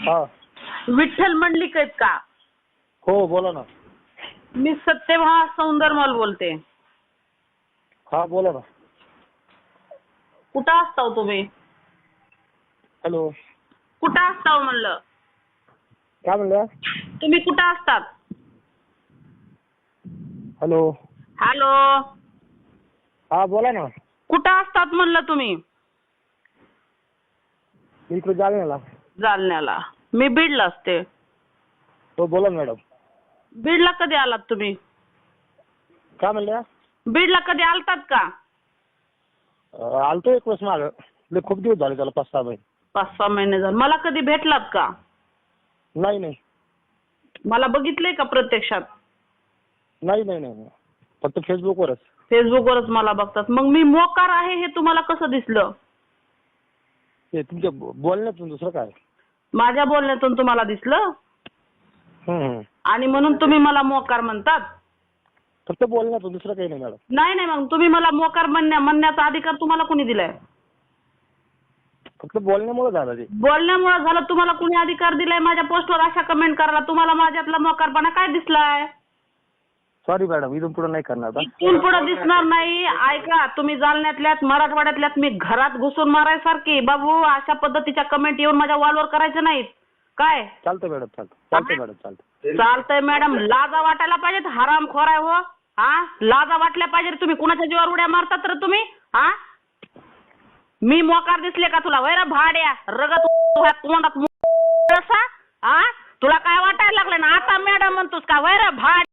हा. विठ्ठल मंडलिक आहेत का? हो बोला ना. मी सत्यभा सौंदरमल बोलते. हा बोला ना. कुठं असताव तुम्ही? हॅलो. कुठं असताव म्हणलं? काय म्हणल्या? तुम्ही कुठं असतात? हॅलो. हॅलो. हा बोला ना. कुठं असतात म्हणलं तुम्ही? मी इकडे जालन्याला जालन्याला. मी बीडला असते. हो बोला ना मॅडम. बीडला कधी आलात तुम्ही? काय म्हणल्या? बीडला कधी आलतात का? अं, आलतो एक वेळेस माग. लय खूप दिवस झाले त्याला पाच सहा महिने. पाच सहा महिने झाले. मला कधी भेटलात का? नाही नाही. मला बघितलंय का प्रत्यक्षात? नाही नाही नाही नाही. फक्त फेसबुकवरच फेसबुकवरच मला बघतात. मग मी मोकार आहे हे तुम्हाला कसं दिसलं? ते तुमच्या बोलण्यातून दुसरं काय? माझ्या बोलण्यातून तुम्हाला दिसलं? हम्म. आणि म्हणून तुम्ही मला मोकार म्हणतात? फक्त बोलण्यातून दुसरं काही नाही मॅडम. नाही नाही मग तुम्ही मला मोकार म्हणण्या म्हणण्याचा अधिकार तुम्हाला कुणी दिलाय? फक्त बोलण्यामुळे झालं ते. बोलण्यामुळे झालं तुम्हाला कुणी अधिकार दिलाय? माझ्या पोस्टवर अशा कमेंट करायला तुम्हाला माझ्यातला मोकारपणा काय दिसलाय? सॉरी मॅडम इथून पुढे नाही करणार. इथून पुढे दिसणार नाही. ऐका तुम्ही जालन्यातल्यात मराठवाड्यातल्यात मी घरात घुसून मारायसारखी. बाबू अशा पद्धतीच्या कमेंट येऊन माझ्या वॉलवर करायच्या नाहीत. काय? चालतं मॅडम चालतं चालतं मॅडम चालतं चालतंय मॅडम लाजा वाटायला पाहिजेत हराम खोराय हो. हा? लाजा वाटल्या पाहिजे तुम्ही. कुणाच्या जीवावर उड्या मारतात तर तुम्ही? हा? मी मोकार दिसले का तुला? वैरा भाड्या. रगत ह्या तोंडात मु- असा? हा? तुला काय वाटायला लागलं ना आता मॅडम म्हणतोस का? वैरा भाड